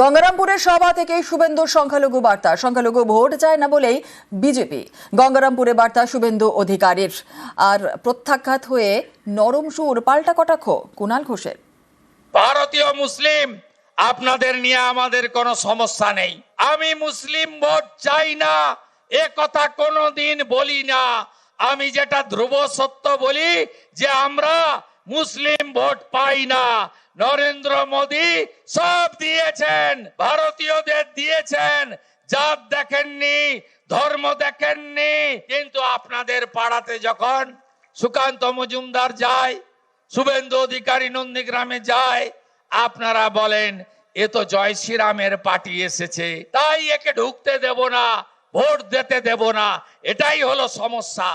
গঙ্গারামপুরের সভা থেকে শুভেন্দুর সংখ্যালঘু বার্তা। সংখ্যালঘু ভোট চায় না বলেই বিজেপি। গঙ্গারামপুরে বার্তা শুভেন্দু অধিকারীর। আর প্রত্যাখ্যাত হয়ে নরম সুর, পাল্টা কটাক্ষ কুণাল ঘোষের। ভারতীয় মুসলিম, আপনাদের নিয়ে আমাদের কোনো সমস্যা নেই। আমি মুসলিম ভোট চাই না, এ কথা কোনোদিন বলি না। আমি যেটা ধ্রুব সত্য বলি যে আমরা মুসলিম ভোট পাই না। নরেন্দ্র মোদী সব দিয়েছেন, ভারতীয়দের দিয়েছেন, জাত দেখেননি, ধর্ম দেখেননি। কিন্তু আপনাদের পাড়াতে যখন সুকান্ত মজুমদার যায়, শুভেন্দু অধিকারী নন্দীগ্রামে যায়, আপনারা বলেন, এ তো জয় শ্রীরামের পার্টি এসেছে। তাই একে ঢুকতে দেব না, ভোট দিতে দেব না। এটাই হলো সমস্যা।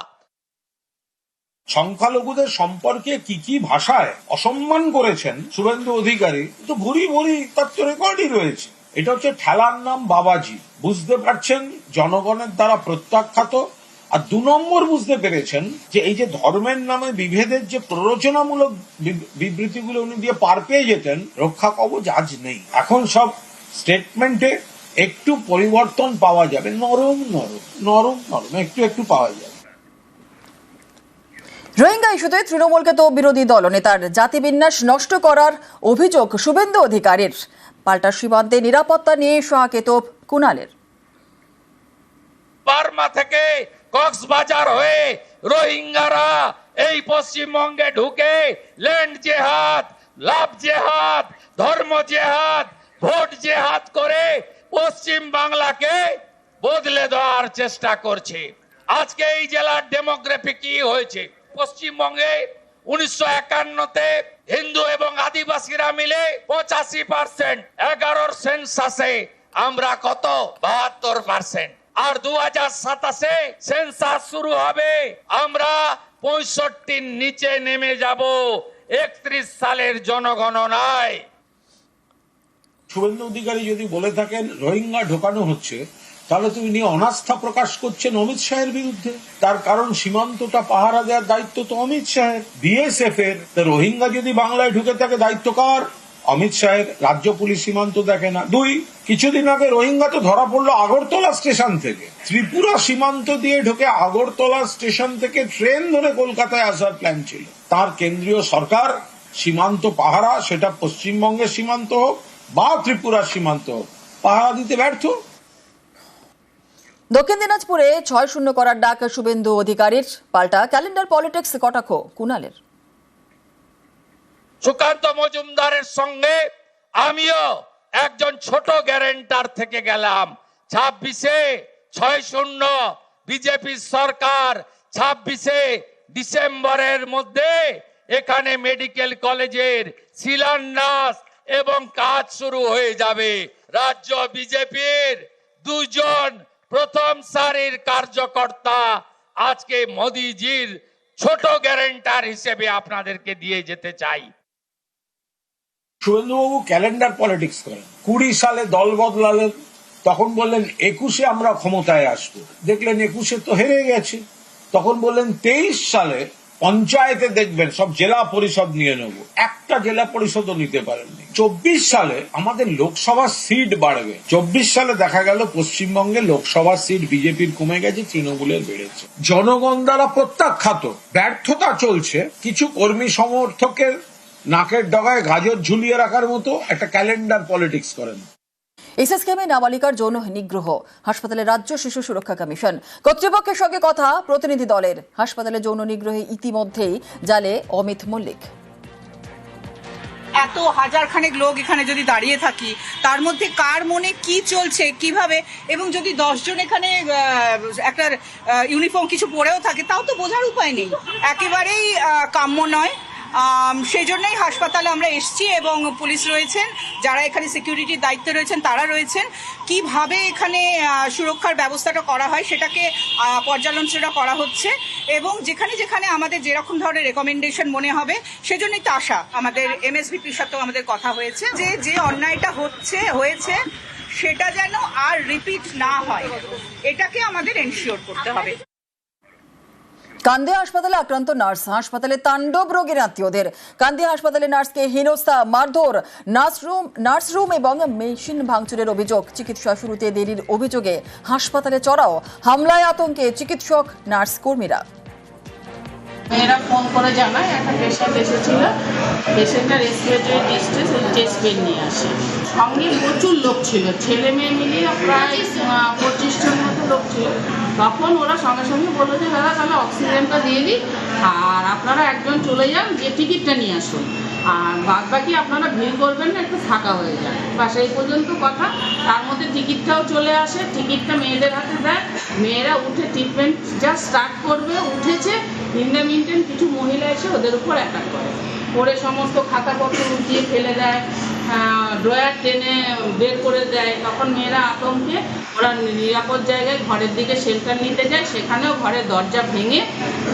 সংখ্যালঘুদের সম্পর্কে কি কি ভাষায় অসম্মান করেছেন শুভেন্দু অধিকারী তো ভুরি ভুরি তার তো রেকর্ডই রয়েছে। এটা হচ্ছে ঠেলার নাম বাবাজি। বুঝতে পারছেন, জনগণের দ্বারা প্রত্যাখ্যাত। আর দু নম্বর বুঝতে পেরেছেন যে এই যে ধর্মের নামে বিভেদের যে প্ররোচনামূলক বিবৃতিগুলো উনি দিয়ে পার পেয়ে যেতেন, রক্ষা কবচ আজ নেই। এখন সব স্টেটমেন্টে একটু পরিবর্তন পাওয়া যাবে। নরম নরম নরম নরম, একটু একটু পাওয়া যাবে। রোহিঙ্গা ইস্যুতে তৃণমূলকে তো বিরোধী দলনেতার জাতিবিন্যাস নষ্ট করার অভিযোগ শুভেন্দু অধিকারীর। পাল্টা সীমান্তে নিরাপত্তা নিয়ে সহাকেত কুণালের। বার্মা থেকে কক্সবাজার হয়ে রোহিঙ্গারা এই পশ্চিমবঙ্গে ঢুকে ল্যান্ড জেহাদ, লাভ জেহাদ, ধর্ম জেহাদ, ভোট জেহাদ করে পশ্চিম বাংলাকে বদলে দেওয়ার চেষ্টা করছে। আজকে এই জেলার ডেমোগ্রাফি কি হয়েছে? পশ্চিমবঙ্গে উনিশশো একান্নতে হিন্দু এবং আদিবাসীরা মিলে পঁচাশি পার্সেন্ট, এগারোর সেন্সাসে আমরা কত? বাহাত্তর পার্সেন্ট। আর দু হাজার সাতাশে সেন্সাস শুরু হবে, আমরা পঁয়ষট্টির নিচে নেমে যাব। একত্রিশ সালের জনগণনায়। শুভেন্দু অধিকারী যদি বলে থাকেন, রোহিঙ্গা ঢোকানো হচ্ছে তাহলে তুমি নিয়ে অনাস্থা প্রকাশ করছেন অমিত শাহের বিরুদ্ধে। তার কারণ সীমান্তটা পাহারা দেওয়ার দায়িত্ব তো অমিত শাহের। বিএসএফ এর রোহিঙ্গা যদি বাংলায় ঢুকে থাকে, দায়িত্ব কার? অমিত শাহের। রাজ্য পুলিশ সীমান্ত দেখে না। দুই, কিছুদিন আগে রোহিঙ্গা তো ধরা পড়ল আগরতলা স্টেশন থেকে। ত্রিপুরা সীমান্ত দিয়ে ঢুকে আগরতলা স্টেশন থেকে ট্রেন ধরে কলকাতায় আসার প্ল্যান ছিল। তার কেন্দ্রীয় সরকার সীমান্ত পাহারা, সেটা পশ্চিমবঙ্গের সীমান্ত হোক বা ত্রিপুরার সীমান্ত হোক, পাহারা দিতে ব্যর্থ। দক্ষিণ দিনাজপুরে ছয় শূন্য করার ডাক শুভেন্দু অধিকারীর পাল্টা ক্যালেন্ডার পলিটিক্স কটাক্ষ কুণালের সুকান্ত মজুমদারের সঙ্গে আমিও একজন ছোট গ্যারেন্টার থেকে গেলাম। ছাব্বিশে ছয় শূন্য বিজেপি সরকার, ছাব্বিশে ডিসেম্বরের মধ্যে এখানে মেডিকেল কলেজের শিলান্যাস এবং কাজ শুরু হয়ে যাবে। রাজ্য বিজেপির দুজন প্রথম সারির কার্যকর্তা আজকে মোদিজির ছোট গ্যারেন্টার হিসেবে আপনাদেরকে দিয়ে যেতে চাই। শুভেন্দুবাবু ক্যালেন্ডার পলিটিক্স করেন। কুড়ি সালে দল বদলালেন, তখন বললেন একুশে আমরা ক্ষমতায় আসব। দেখলেন একুশে তো হেরে গেছে। তখন বললেন তেইশ সালে পঞ্চায়েতে দেখবেন সব জেলা পরিষদ নিয়ে নেব। একটা জেলা পরিষদও নিতে পারেননি। চব্বিশ সালে আমাদের লোকসভার সিট বাড়বে। চব্বিশ সালে দেখা গেল পশ্চিমবঙ্গে লোকসভার সিট বিজেপির কমে গেছে, তৃণমূলের বেড়েছে। জনগণ দ্বারা প্রত্যাখ্যাত, ব্যর্থতা চলছে। কিছু কর্মী সমর্থকের নাকের ডগায় গাজর ঝুলিয়ে রাখার মতো একটা ক্যালেন্ডার পলিটিক্স করেন। এসএসকেমে নাবালিকার যৌন নিগ্রহ হাসপাতালে রাজ্য শিশু সুরক্ষা কমিশন। কর্তৃপক্ষের সঙ্গে কথা, প্রতিনিধি দলের। হাসপাতালে যৌন নিগ্রহে ইতিমধ্যেই জালে অমিত মল্লিক। এত হাজার খানেক লোক এখানে যদি দাঁড়িয়ে থাকি, তার মধ্যে কার মনে কি চলছে, কীভাবে? এবং যদি দশজন এখানে একটা ইউনিফর্ম কিছু পরেও থাকে, তাও তো বোঝার উপায় নেই। একেবারেই কাম্য নয়। সেই জন্যই হাসপাতালে আমরা এসছি এবং পুলিশ রয়েছেন, যারা এখানে সিকিউরিটির দায়িত্বে রয়েছেন, তারা রয়েছেন। কীভাবে এখানে সুরক্ষার ব্যবস্থাটা করা হয় সেটাকে পর্যালোচনা করা হচ্ছে এবং যেখানে যেখানে আমাদের যেরকম ধরনের রেকমেন্ডেশন মনে হবে, সেজন্যই তো আশা। আমাদের এমএসভিপির সাথেও আমাদের কথা হয়েছে যে যে অন্যায়টা হচ্ছে, হয়েছে, সেটা যেন আর রিপিট না হয়। এটাকে আমাদের এনশিওর করতে হবে। কান্দে হাসপাতালে আক্রান্ত নার্স। হাসপাতালে তাণ্ডব রোগীর আত্মীয়দের। কান্দি হাসপাতালে নার্সকে হেনস্থা, মারধর, নার্সরুম নার্সরুম এবং মেশিন ভাঙচুরের অভিযোগ। চিকিৎসা শুরুতে দেরির অভিযোগে হাসপাতালে চড়াও, হামলায় আতঙ্কে চিকিৎসক, নার্স কর্মীরা। মেয়েরা ফোন করে জানায় একটা পেশেন্ট এসেছিল। পেশেন্টের রেসপিরেটরি ডিস্ট্রেস চেস্ট পেন নিয়ে আসে। সঙ্গে প্রচুর লোক ছিল। ছেলে মেয়ে মিলিয়ে প্রায় আহ, পঁচিশ জন মতো লোক ছিল। তখন ওরা সঙ্গে সঙ্গে বলল যে দাদা তাহলে অক্সিজেনটা দিয়ে দিই। আর আপনারা একজন চলে যান যে টিকিটটা নিয়ে আসুন। আর বাদ বাকি আপনারা ভিড় করবেন না একটু ফাঁকা হয়ে যান। বা সেই পর্যন্ত কথা। তার মধ্যে টিকিটটাও চলে আসে। টিকিটটা মেয়েদের হাতে দেয়। মেয়েরা উঠে ট্রিটমেন্ট যা স্টার্ট করবে উঠেছে। মিনটেন কিছু মহিলা এসে ওদের উপর অ্যাটাক করে। করে সমস্ত খাতাপত্র উঠিয়ে ফেলে দেয় ড্রয়ার টেনে বের করে দেয়। তখন মেয়েরা আতঙ্কে, ওরা নিরাপদ জায়গায় ঘরের দিকে শেল্টার নিতে যায়। সেখানেও ঘরের দরজা ভেঙে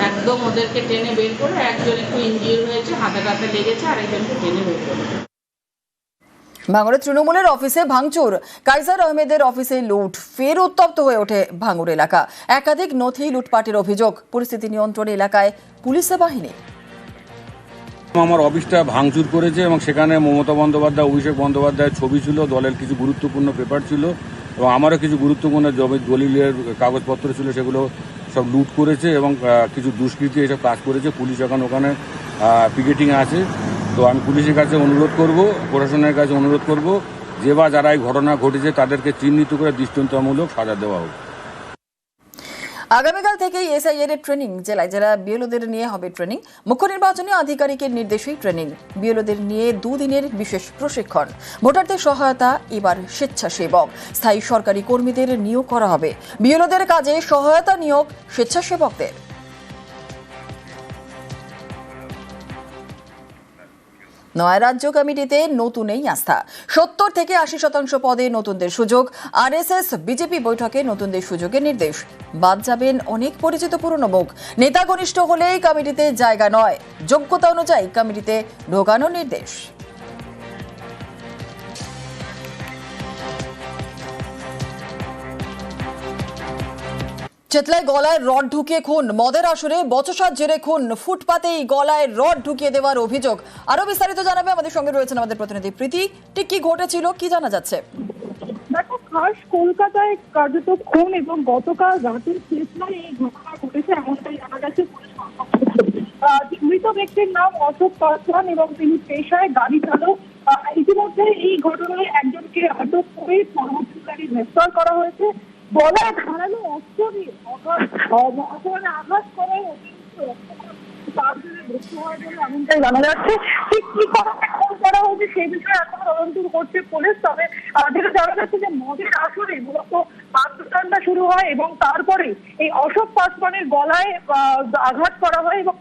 একদম ওদেরকে টেনে বের করে, একজন একটু ইঞ্জিওর হয়েছে হাতে কাতে লেগেছে আর একজনকে টেনে বের করে। ভাঙড়ে তৃণমূলের অফিসে ভাঙচুর। কাইসার আহমেদের অফিসে লুট, ফের উত্তপ্ত হয়ে ওঠে ভাঙড় এলাকা। একাধিক নথি লুটপাটের অভিযোগ, পরিস্থিতি নিয়ন্ত্রণ এলাকায় পুলিশ বাহিনী। আমার অফিসটা ভাঙচুর করেছে এবং সেখানে মমতা বন্দ্যোপাধ্যায়, অভিষেক বন্দ্যোপাধ্যায়ের ছবি ছিল, দলের কিছু গুরুত্বপূর্ণ পেপার ছিল এবং আমারও কিছু গুরুত্বপূর্ণ দলিলের কাগজপত্র ছিল, সেগুলো সব লুট করেছে এবং কিছু দুষ্কৃতী এসব কাজ করেছে। পুলিশ এখন ওখানে পিকেটিং আছে। তো আমি পুলিশের কাছে অনুরোধ করব, প্রশাসনের কাছে অনুরোধ করব, যে বা যারা এই ঘটনা ঘটেছে তাদেরকে চিহ্নিত করে দৃষ্টান্তমূলক সাজা দেওয়া হোক। আগামীকাল থেকেই এসআইআর এর ট্রেনিং, জেলায় জেলা বিএলওদের নিয়ে হবে ট্রেনিং। মুখ্য নির্বাচনী আধিকারিকের নির্দেশেই ট্রেনিং। বিএলওদের নিয়ে দুদিনের বিশেষ প্রশিক্ষণ। ভোটারদের সহায়তা, এবার স্বেচ্ছাসেবক। স্থায়ী সরকারি কর্মীদের নিয়োগ করা হবে। বিএলওদের কাজে সহায়তা নিয়োগ স্বেচ্ছাসেবকদের। নয় রাজ্য কমিটিতে নতুন এই আস্থা। সত্তর থেকে আশি শতাংশ পদে নতুনদের সুযোগ। আরএসএস, বিজেপি বৈঠকে নতুনদের সুযোগের নির্দেশ। বাদ যাবেন অনেক পরিচিত পুরনো মুখ। নেতা ঘনিষ্ঠ হলেই কমিটিতে জায়গা নয়। যোগ্যতা অনুযায়ী কমিটিতে ঢোকানোর নির্দেশ। চেতলায় গলায় রড ঢুকিয়ে খুন। মদের আসরে বচসার জেরে খুন। ফুটপাতেই গলায় রড ঢুকিয়ে দেওয়ার অভিযোগ। আরও বিস্তারিত জানাবে আমাদের সঙ্গে রয়েছেন আমাদের প্রতিনিধি প্রীতি। ঠিক কি ঘটেছিল, কি জানা যাচ্ছে? খাস কলকাতায় কার্যত খুন এবং গতকাল রাতের এই ঘটনা ঘটেছে এমনটাই জানা গেছে মৃত ব্যক্তির নাম অশোক পাসওয়ান এবং তিনি পেশায় গাড়ি চালক। ইতিমধ্যে এই ঘটনায় একজনকে আটক করে পরবর্তীকালে গ্রেফতার করা হয়েছে। ধারালো অস্ত্র দিয়ে আঘাত এমনটাই জানা যাচ্ছে। ঠিক কি করা হয়েছে বিষয়ে এখনও করছে তবে জানা যাচ্ছে যে আসরে শুরু হয় এবং তারপরে এই অশোক পাসওয়ানের গলায় আঘাত করা হয় এবং